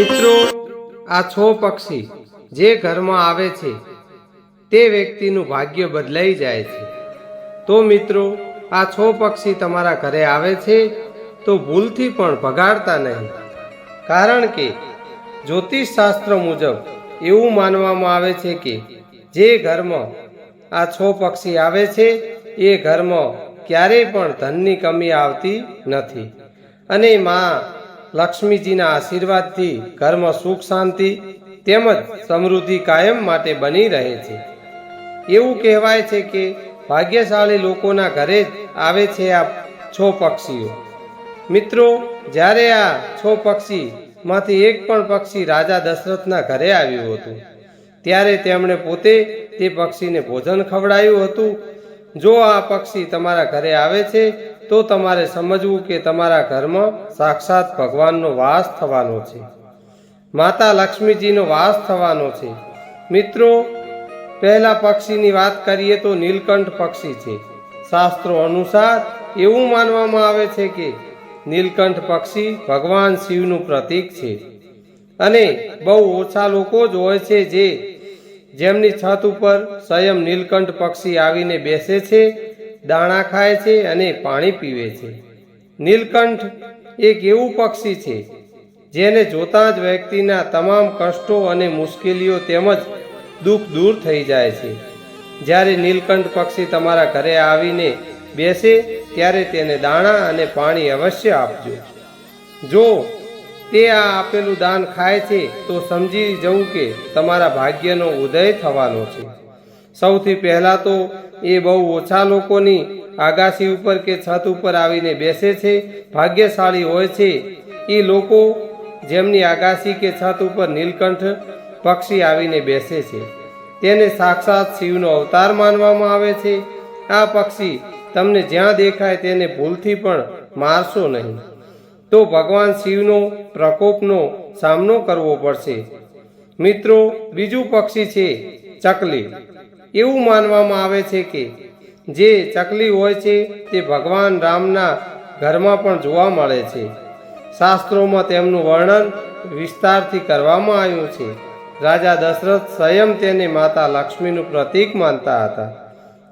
મિત્રો, આ છો પક્ષી જે ઘરમાં આવે છે, તે વ્યક્તિનું ભાગ્ય બદલાઈ જાય છે. તો મિત્રો, આ છો પક્ષી તમારા ઘરે આવે છે, તો ભૂલથી પણ ભગાડતા નહીં. કારણ કે જ્યોતિષ શાસ્ત્ર મુજબ એવું માનવામાં આવે છે કે, જે ઘરમાં આ છો પક્ષી આવે છે, એ ઘરમાં ક્યારેય પણ ધનની કમી આવતી નથી. અને માં લક્ષ્મીજીના આશીર્વાદથી ઘરમાં સુખ શાંતિ તેમજ સમૃદ્ધિ કાયમ માટે બની રહે છે. એવું કહેવાય છે કે ભાગ્યશાળી લોકોના ઘરે જ આવે છે આ છ પક્ષીઓ. મિત્રો, જ્યારે આ છ પક્ષી માંથી એક પણ પક્ષી રાજા દશરથના ઘરે આવ્યું હતું, ત્યારે તેમણે પોતે તે પક્ષીને ભોજન ખવડાયું હતું. જો આ પક્ષી તમારા ઘરે આવે છે તો તમારે સમજવું કે તમારા ઘરમાં સાક્ષાત ભગવાનનો વાસ થવાનો છે. માતા લક્ષ્મીજીનો વાસ થવાનો છે. મિત્રો, પહેલા પક્ષીની વાત કરીએ તો નીલકંઠ પક્ષી છે. શાસ્ત્રો અનુસાર એવું માનવામાં આવે છે કે નીલકંઠ પક્ષી ભગવાન શિવનું પ્રતીક છે. અને બહુ ઓછા લોકો જ હોય છે જે જેમની છત ઉપર સ્વયં નીલકંઠ પક્ષી આવીને બેસે છે દાણા ખાય છે અને પાણી પીવે છે. નીલકંઠ એક એવું પક્ષી છે, જેને જોતાં જ વ્યક્તિના તમામ કષ્ટો અને મુશ્કેલીઓ તેમજ દુઃખ દૂર થઈ જાય છે. જ્યારે નીલકંઠ પક્ષી તમારા ઘરે આવીને બેસે, ત્યારે તેને દાણા અને પાણી અવશ્ય આપજો. જો તે આ આપેલું દાન ખાય છે, તો સમજી જવું કે તમારા ભાગ્યનો ઉદય થવાનો છે. સૌથી પહેલાં તો એ બહુ ઓછા લોકોની આગાશી ઉપર કે છત ઉપર આવીને બેસે છે, ભાગ્યશાળી હોય છે. એ લોકો જેમની આગાશી કે છત ઉપર નીલકંઠ પક્ષી આવીને બેસે છે. તેને સાક્ષાત શિવનો અવતાર માનવામાં આવે છે. આ પક્ષી તમને જ્યાં દેખાય તેને ભૂલથી પણ મારશો નહીં. તો ભગવાન શિવનો પ્રકોપનો સામનો કરવો પડશે. મિત્રો, બીજું પક્ષી છે ચકલી. એવું માનવામાં આવે છે કે જે ચકલી હોય છે તે ભગવાન રામના ઘરમાં પણ જોવા મળે છે. શાસ્ત્રોમાં તેમનું વર્ણન વિસ્તારથી કરવામાં આવ્યું છે. રાજા દશરથ સ્વયં તેને માતા લક્ષ્મીનું પ્રતીક માનતા હતા.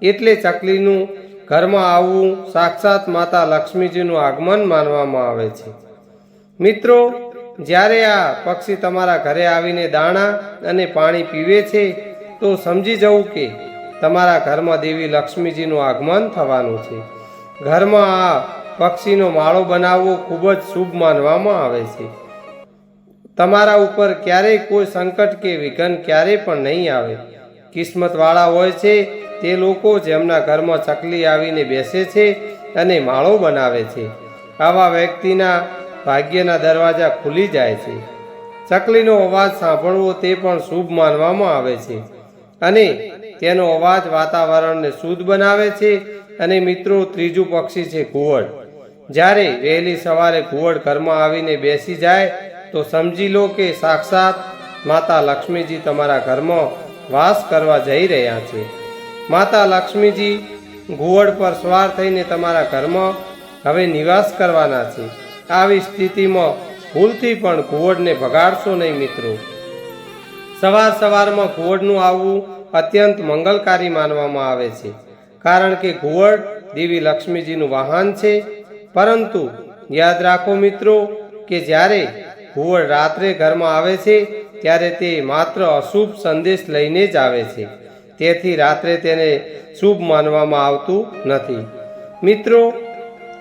એટલે ચકલીનું ઘરમાં આવવું સાક્ષાત માતા લક્ષ્મીજીનું આગમન માનવામાં આવે છે. મિત્રો, જ્યારે આ પક્ષી તમારા ઘરે આવીને દાણા અને પાણી પીવે છે તો સમજી જવું કે તમારા ઘરમાં દેવી લક્ષ્મીજીનું આગમન થવાનું છે. ઘરમાં આ પક્ષીનો માળો બનાવવો ખૂબ જ શુભ માનવામાં આવે છે. તમારા ઉપર ક્યારેય કોઈ સંકટ કે વિઘન ક્યારેય પણ નહીં આવે. કિસ્મતવાળા હોય છે, તે લોકો જેમના ઘરમાં ચકલી આવીને બેસે છે અને માળો બનાવે છે. આવા વ્યક્તિના ભાગ્યના દરવાજા ખુલી જાય છે. ચકલીનો અવાજ સાંભળવો તે પણ શુભ માનવામાં આવે છે. અને તેનો અવાજ વાતાવરણને શુદ્ધ બનાવે છે અને મિત્રો, ત્રીજું પક્ષી છે ઘુવડ. જ્યારે વહેલી સવારે ઘુવડ ઘરમાં આવીને બેસી જાય, તો સમજી લો કે સાક્ષાત માતા લક્ષ્મીજી તમારા ઘરમાં વાસ કરવા જઈ રહ્યા છે. માતા લક્ષ્મીજી ઘુવડ પર સવાર થઈને તમારા ઘરમાં હવે નિવાસ કરવાના છે. આવી સ્થિતિમાં ભૂલથી પણ ઘુવડને ભગાડશો નહીં મિત્રો. સવાર સવારમાં ઘુવડનું આવવું અત્યંત મંગલકારી માનવામાં આવે છે. કારણ કે ઘુવડ દેવી લક્ષ્મીજીનું વાહન છે. પરંતુ યાદ રાખો મિત્રો કે જ્યારે ઘુવડ રાત્રે ઘરમાં આવે છે, ત્યારે તે માત્ર અશુભ સંદેશ લઈને જ આવે છે. તેથી રાત્રે તેને શુભ માનવામાં આવતું નથી. મિત્રો,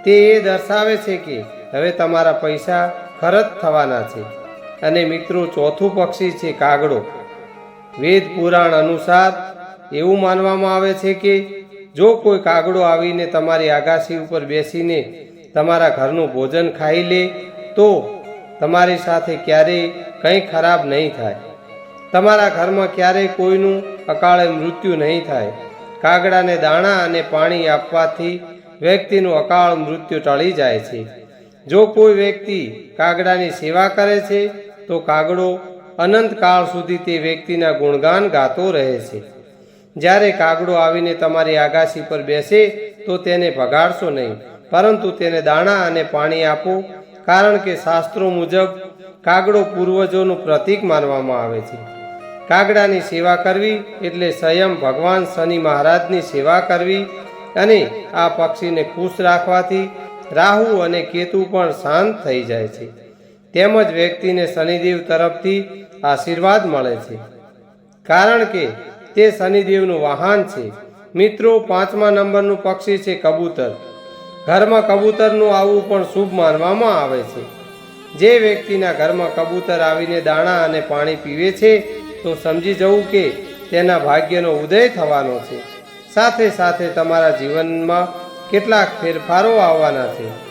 તે એ દર્શાવે છે કે હવે તમારા પૈસા ખરચ થવાના છે. અને મિત્રો, ચોથું પક્ષી છે કાગડો. વેદ પુરાણ અનુસાર એવું માનવામાં આવે છે કે, જો કોઈ કાગડો આવીને તમારી આગાશી ઉપર બેસીને તમારા ઘરનું ભોજન ખાઈ લે, તો તમારી સાથે ક્યારેય કંઈ ખરાબ નહીં થાય. તમારા ઘરમાં ક્યારેય કોઈનું અકાળે મૃત્યુ નહીં થાય. કાગડાને દાણા અને પાણી આપવાથી વ્યક્તિનું અકાળ મૃત્યુ ટળી જાય છે. જો કોઈ વ્યક્તિ કાગડાની સેવા કરે છે તો કાગડો અનંતકાળ સુધી તે વ્યક્તિના ગુણગાન ગાતો રહે છે. જ્યારે કાગડો આવીને તમારી આગાશી પર બેસે, તો તેને ભગાડશો નહીં, પરંતુ તેને દાણા અને પાણી આપો, કારણ કે શાસ્ત્રો મુજબ કાગડો પૂર્વજોનું પ્રતીક માનવામાં આવે છે. કાગડાની સેવા કરવી એટલે સ્વયં ભગવાન શનિ મહારાજની સેવા કરવી અને આ પક્ષીને ખુશ રાખવાથી રાહુ અને કેતુ પણ શાંત થઈ જાય છે. તેમજ વ્યક્તિને શનિદેવ તરફથી આશીર્વાદ મળે છે. કારણ કે તે શનિદેવનું વાહન છે. મિત્રો, પાંચમા નંબરનું પક્ષી છે કબૂતર. ઘરમાં કબૂતરનું આવવું પણ શુભ માનવામાં આવે છે. જે વ્યક્તિના ઘરમાં કબૂતર આવીને દાણા અને પાણી પીવે છે, તો સમજી જવું કે તેના ભાગ્યનો ઉદય થવાનો છે. સાથે સાથે તમારા જીવનમાં કેટલાક ફેરફારો આવવાના છે.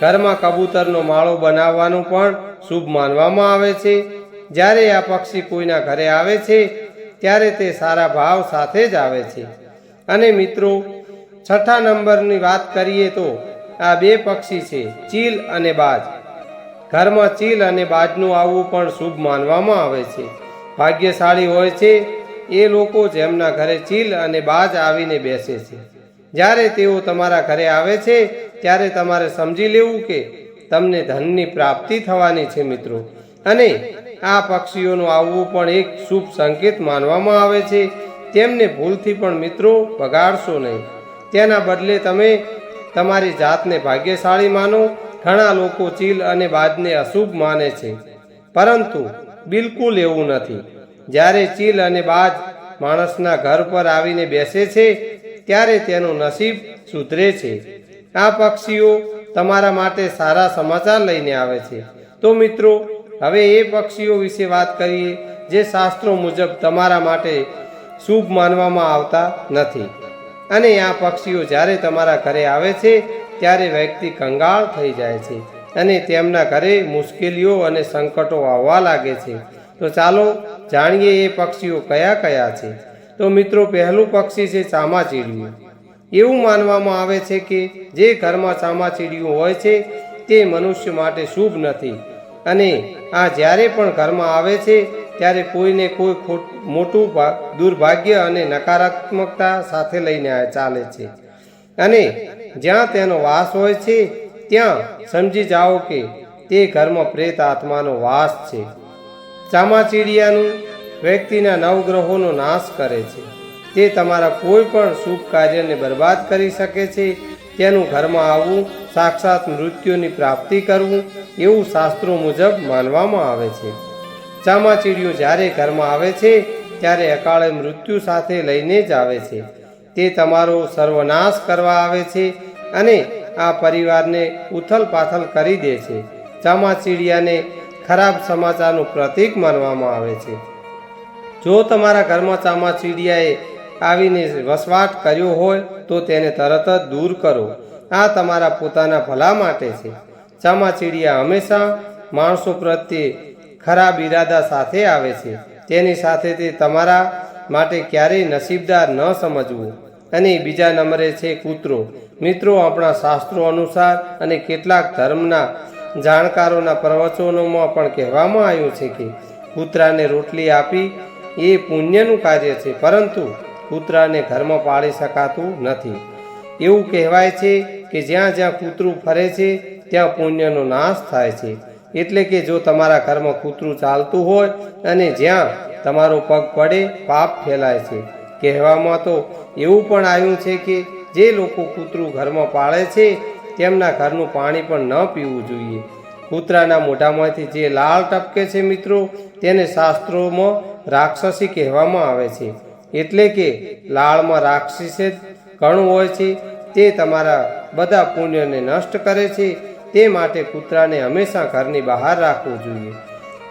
ઘરમાં કબૂતરનો માળો બનાવવાનું પણ શુભ માનવામાં આવે છે. જ્યારે આ પક્ષી કોઈના ઘરે આવે છે, ત્યારે તે સારા ભાવ સાથે જ આવે છે. અને મિત્રો, છઠ્ઠા નંબરની વાત કરીએ તો આ બે પક્ષી છે, ચીલ અને બાજ. ઘરમાં ચીલ અને બાજનું આવવું પણ શુભ માનવામાં આવે છે. ભાગ્યશાળી હોય છે, એ લોકો જેમના ઘરે ચીલ અને બાજ આવીને બેસે છે. જ્યારે તેઓ તમારા ઘરે આવે છે ત્યારે તમારે સમજી લેવું કે તમને ધનની પ્રાપ્તિ થવાની છે મિત્રો. અને આ પક્ષીઓનું આવવું પણ એક શુભ સંકેત માનવામાં આવે છે. તેમને ભૂલથી પણ મિત્રો બગાડશો નહીં. તેના બદલે તમે તમારી જાતને ભાગ્યશાળી માનો. ઘણા લોકો ચીલ અને બાજને અશુભ માને છે. પરંતુ બિલકુલ એવું નથી. જ્યારે ચીલ અને બાજ માણસના ઘર પર આવીને બેસે છે, ત્યારે તેનું નસીબ સુધરે છે. આ પક્ષીઓ તમારા માટે સારા સમાચાર લઈને આવે છે. તો મિત્રો, હવે એ પક્ષીઓ વિશે વાત કરીએ, જે શાસ્ત્રો મુજબ તમારા માટે શુભ માનવામાં આવતા નથી. અને આ પક્ષીઓ જ્યારે તમારા ઘરે આવે છે, ત્યારે વ્યક્તિ કંગાળ થઈ જાય છે અને તેમના ઘરે મુશ્કેલીઓ અને સંકટો આવવા લાગે છે. તો ચાલો જાણીએ એ પક્ષીઓ કયા કયા છે. તો મિત્રો, પહેલું પક્ષી છે ચામાચીડિયું. એવું માનવામાં આવે છે કે જે ઘરમાં ચામાચીડિયું હોય છે, તે મનુષ્ય માટે શુભ નથી. અને આ જ્યારે પણ ઘરમાં આવે છે, ત્યારે કોઈને કોઈ મોટું દુર્ભાગ્ય અને નકારાત્મકતા સાથે લઈને ચાલે છે. અને જ્યાં તેનો વાસ હોય છે, ત્યાં સમજી જાઓ કે તે ઘરમાં પ્રેત આત્માનો વાસ છે. ચામાચીડિયાનું વ્યક્તિના નવગ્રહોનો નાશ કરે છે. તે તમારા કોઈ પણ શુભ કાર્યને બરબાદ કરી શકે છે, તેનું ઘરમાં આવવું, સાક્ષાત મૃત્યુની પ્રાપ્તિ કરવું, એવું શાસ્ત્રો મુજબ માનવામાં આવે છે. ચામાચીડિયું જ્યારે ઘરમાં આવે છે, ત્યારે અકાળે મૃત્યુ સાથે લઈને જ આવે છે. તે તમારો સર્વનાશ કરવા આવે છે અને આ પરિવારને ઉથલ પાથલ કરી દે છે. ચામાચીડિયાને ખરાબ સમાચારનું પ્રતીક માનવામાં આવે છે. જો તમારા ઘરમાં ચામાચીડિયાએ આવીને વસવાટ કર્યો હોય તો તેને તરત જ દૂર કરો. આ તમારા પોતાના ભલા માટે છે. ચામાચીડિયા હંમેશા માણસો પ્રત્યે ખરાબ ઈરાદા સાથે આવે છે. તેની સાથે તે તમારા માટે ક્યારેય નસીબદાર ન સમજવું. અને બીજા નંબરે છે કૂતરો. મિત્રો, આપણા શાસ્ત્રો અનુસાર અને કેટલાક ધર્મના જાણકારોના પ્રવચનોમાં પણ કહેવામાં આવ્યું છે કે કૂતરાને રોટલી આપી એ પુણ્યનું કાર્ય છે. પરંતુ કૂતરાને ઘરમાં પાળી શકાતું નથી. એવું કહેવાય છે કે જ્યાં જ્યાં કૂતરું ફરે છે, ત્યાં પુણ્યનો નાશ થાય છે. એટલે કે જો તમારા ઘરમાં કૂતરું ચાલતું હોય અને જ્યાં તમારો પગ પડે, પાપ ફેલાય છે. કહેવામાં તો એવું પણ આવ્યું છે કે જે લોકો કૂતરું ઘરમાં પાળે છે, તેમના ઘરનું પાણી પણ ન પીવું જોઈએ. કૂતરાના મોઢામાંથી જે લાળ ટપકે છે મિત્રો, તેને શાસ્ત્રોમાં રાક્ષસી કહેવામાં આવે છે. એટલે કે લાળમાં રાક્ષસી ઘણું હોય છે, તે તમારા બધા પુણ્યને નષ્ટ કરે છે, તે માટે કૂતરાને હંમેશા ઘરની બહાર રાખવું જોઈએ.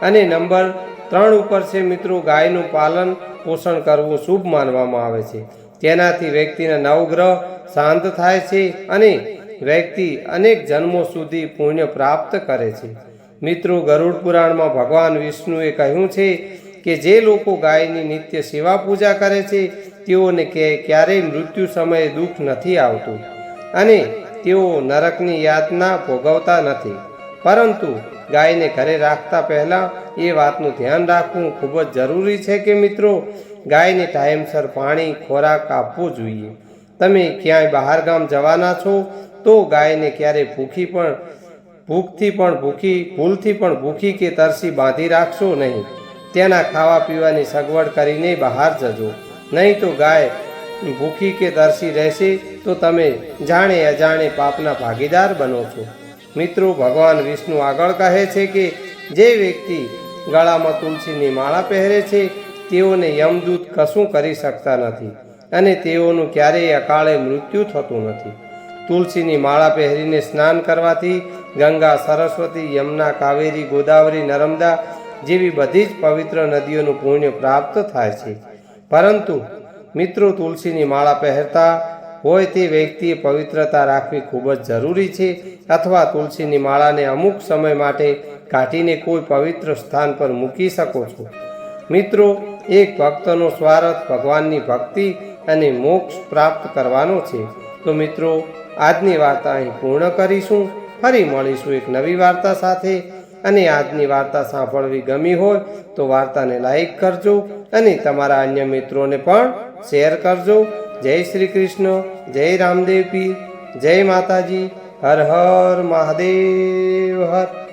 અને નંબર ત્રણ ઉપર છે મિત્રો, ગાયનું પાલન પોષણ કરવું શુભ માનવામાં આવે છે. તેનાથી વ્યક્તિના નવગ્રહ શાંત થાય છે અને વ્યક્તિ અનેક જન્મો સુધી પુણ્ય પ્રાપ્ત કરે છે. મિત્રો, ગરુડ પુરાણમાં ભગવાન વિષ્ણુએ કહ્યું છે કે જે લોકો ગાયની નિત્ય સેવા પૂજા કરે છે, તેઓને કે ક્યારેય મૃત્યુ સમયે દુઃખ નથી આવતું અને તેઓ નરકની યાતના ભોગવતા નથી. પરંતુ ગાયને ઘરે રાખતા પહેલાં એ વાતનું ધ્યાન રાખવું ખૂબ જ જરૂરી છે કે મિત્રો, ગાયને ટાઈમસર પાણી, ખોરાક આપવો જોઈએ. તમે ક્યાંય બહાર ગામ જવાના છો, તો ગાયને ક્યારેય ભૂખી પણ, ભૂખથી પણ ભૂખી, ભૂલથી પણ ભૂખી કે તરસી બાંધી રાખશો નહીં. તેના ખાવા પીવાની સગવડ કરીને બહાર જજો. નહીં તો ગાય ભૂખી કે તરસી રહેશે તો તમે જાણે અજાણે પાપના ભાગીદાર બનો છો. મિત્રો, ભગવાન વિષ્ણુ આગળ કહે છે કે જે વ્યક્તિ ગળામાં તુલસીની માળા પહેરે છે, તેઓને યમદૂત કશું કરી શકતા નથી અને તેઓનું ક્યારેય અકાળે મૃત્યુ થતું નથી. તુલસીની માળા પહેરીને સ્નાન કરવાથી ગંગા, સરસ્વતી, યમુના, કાવેરી, ગોદાવરી, નર્મદા જેવી બધી જ પવિત્ર નદીઓનું પુણ્ય પ્રાપ્ત થાય છે. પરંતુ મિત્રો તુલસીની માળા પહેરતા હોય તે વ્યક્તિએ પવિત્રતા રાખવી ખૂબ જ જરૂરી છે અથવા તુલસીની માળાને અમુક સમય માટે કાઢીને કોઈ પવિત્ર સ્થાન પર મૂકી શકો છો. મિત્રો, એક ભક્તનો સ્વાર્થ ભગવાનની ભક્તિ અને મોક્ષ પ્રાપ્ત કરવાનો છે. તો મિત્રો, આજની વાર્તા અહીં પૂર્ણ કરીશું. ફરી મળીશું એક નવી વાર્તા સાથે. અને આજની વાર્તા સાંભળવી ગમી હોય તો વાર્તાને લાઈક કરજો અને તમારા અન્ય મિત્રોને પણ શેર કરજો. જય શ્રી કૃષ્ણ, જય રામદેવ પી જય માતાજી, હર હર મહાદેવ, હર.